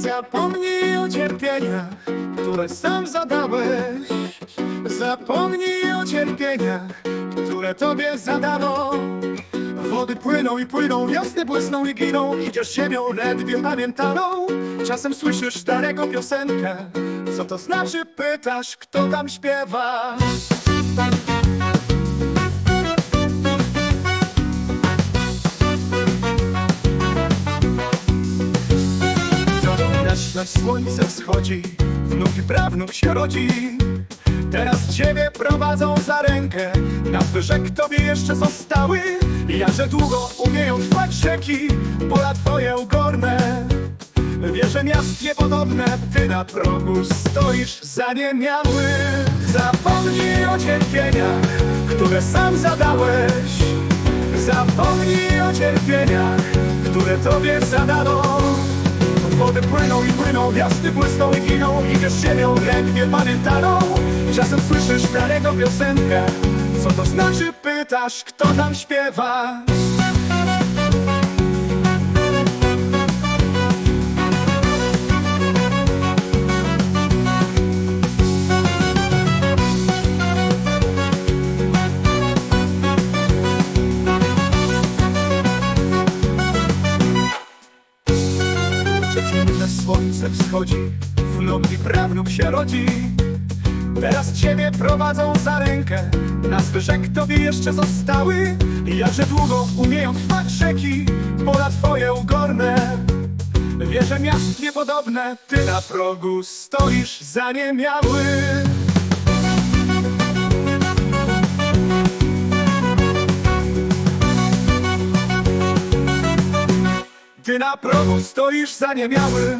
Zapomnij o cierpieniach, które sam zadałeś. Zapomnij o cierpieniach, które tobie zadano. Wody płyną i płyną, wiosny błysną i giną. Idziesz ziemią ledwie pamiętaną. Czasem słyszysz starego piosenkę. Co to znaczy, pytasz, kto tam śpiewa? Na słońce wschodzi, wnuk i prawnuk się rodzi. Teraz ciebie prowadzą za rękę, na wyżek tobie jeszcze zostały. Jakże długo umieją trwać rzeki, pola twoje ugorne. Wieże miast niepodobne, ty na progu stoisz zaniemiały. Zapomnij o cierpieniach, które sam zadałeś. Zapomnij o cierpieniach, które tobie zadano. Wody płyną i płyną, gwiazdy błysną i giną Idziesz ziemią, ledwie pamiętaną Czasem słyszysz starego piosenkę Co to znaczy, pytasz, kto tam śpiewa? Przeciwne słońce wschodzi Wnuk i prawnuk się rodzi. Teraz ciebie prowadzą za rękę Na zwyżek tobie jeszcze zostały. Jakże długo umieją trwać rzeki Pola twoje ugorne. Wieże miast niepodobne Ty na progu stoisz zaniemiały Ty na progu stoisz zaniemiały